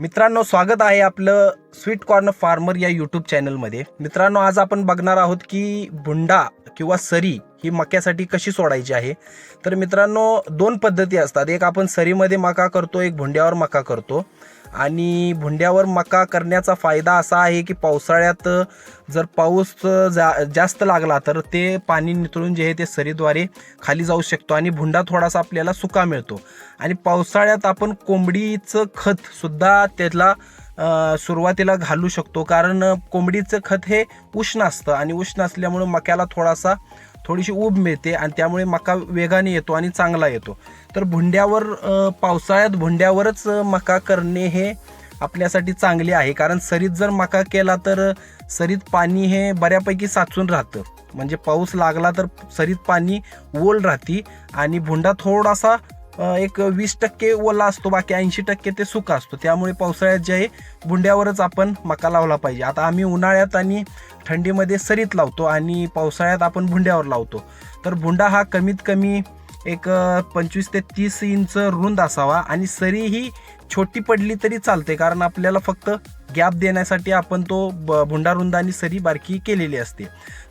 मित्रांनो स्वागत आहे आपलं स्वीट कॉर्न फार्मर या यूट्यूब चॅनलमध्ये मित्रांनो आज आपण बघणार आहोत की भुंडा किंवा सरी ही मक्यासाठी कशी सोडायची आहे. तर मित्रांनो दोन पद्धती असतात. एक आपण सरीमध्ये मका करतो एक भुंड्यावर मका करतो. आणि भुंड्यावर मका करण्याचा फायदा असा आहे की पावसाळ्यात जर पाऊस जा जास्त लागला तर ते पाणी नितळून जे आहे ते सरीद्वारे खाली जाऊ शकतो आणि भुंडा थोडासा आपल्याला सुका मिळतो. आणि पावसाळ्यात आपण कोंबडीचं खतसुद्धा त्याला सुरुवातीला घालू शकतो. कारण कोंबडीचं खत हे उष्ण असतं आणि उष्ण असल्यामुळे मक्याला थोडासा थोडीशी ऊब मिळते आणि त्यामुळे मका वेगाने येतो आणि चांगला येतो. तर भुंड्यावर पावसाळ्यात भुंड्यावरच मका करणे हे आपल्यासाठी चांगले आहे. कारण सरीत जर मका केला तर सरीत पाणी हे बऱ्यापैकी साचून राहतं. म्हणजे पाऊस लागला तर सरीत पाणी ओल राहते आणि भुंडा थोडासा एक वीस टक्के ओला असतो बाकी ऐंशी टक्के ते सुका असतो. त्यामुळे पावसाळ्यात जे आहे बुंड्यावरच आपण मका लावला पाहिजे. आता आम्ही उन्हाळ्यात आणि थंडीमध्ये सरीत लावतो आणि पावसाळ्यात आपण भुंड्यावर लावतो. तर भुंडा हा कमीत कमी एक पंचवीस ते तीस इंच रुंद असावा आणि सरी ही छोटी पडली तरी चालते कारण आपल्याला फक्त गॅप देण्यासाठी आपण तो ब- भुंडा रुंद आणि सरी बारकी केलेली असते.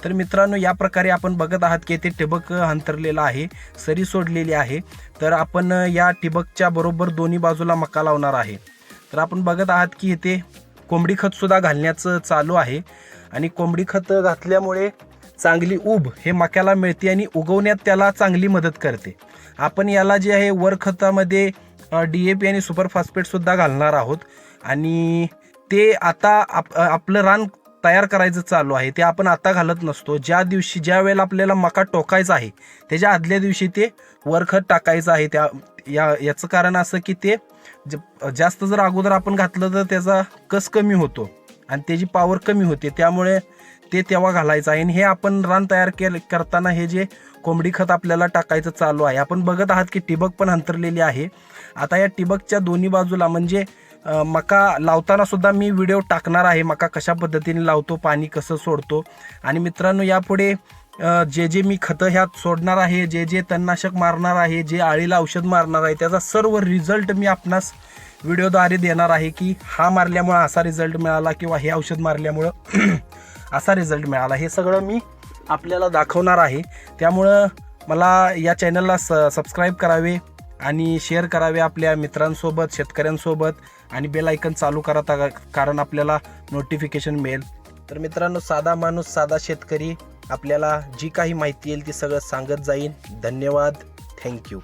तर मित्रांनो या प्रकारे आपण बघत आहात की ते ठिबक अंतरलेलं आहे सरी सोडलेली आहे. तर आपण या ठिबकच्या बरोबर दोन्ही बाजूला मका लावणार आहे. तर आपण बघत आहात की इथे कोंबडी खतसुद्धा घालण्याचं चालू आहे. आणि कोंबडी खत घातल्यामुळे चांगली ऊब हे मक्याला मिळते आणि उगवण्यात त्याला चांगली मदत करते. आपण याला जे आहे वर खतामध्ये डी ए पी आणि सुपर फॉस्फेटसुद्धा घालणार आहोत. आणि ते आता आप आपलं रान तयार करायचं चालू आहे. ते आपण आता घालत नसतो. ज्या दिवशी ज्या वेळेला आपल्याला मका टोकायचा आहे त्याच्या आदल्या दिवशी ते वरखत टाकायचं आहे. त्या या याचं कारण असं की ते ज- जास्त जर अगोदर आपण घातलं तर त्याचा कस कमी होतो आणि त्याची पॉवर कमी होते. त्यामुळे ते तेव्हा घालायचं आहे. आणि हे आपण रान तयार केल करताना हे जे कोंबडी खत आपल्याला टाकायचं चालू आहे. आपण बघत आहात की टिबक पण अंतरलेली आहे. आता या टिबकच्या दोन्ही बाजूला म्हणजे मका लावताना सुद्धा मी व्हिडिओ टाकणार आहे. मका कशा पद्धतीने लावतो पाणी कसं सोडतो. आणि मित्रांनो यापुढे जे जे मी खतं ह्यात सोडणार आहे जे जे तणनाशक मारणार आहे जे आळीला औषध मारणार आहे त्याचा सर्व रिझल्ट मी आपणास व्हिडिओद्वारे देणार आहे की हा मारल्यामुळं असा रिझल्ट मिळाला किंवा हे औषध मारल्यामुळं असा रिझल्ट मिळाला. हे सगळं मी आपल्याला दाखवणार आहे. त्यामुळं मला या चॅनलला स सबस्क्राईब करावे आणि शेअर करावे आपल्या मित्रांसोबत शेतकऱ्यांसोबत आणि बेल आयकन चालू करा कारण आपल्याला नोटिफिकेशन मिळेल. तर मित्रांनो साधा माणूस साधा शेतकरी आपल्याला जी काही माहिती येईल ती सगळं सांगत जाईन. धन्यवाद. थँक्यू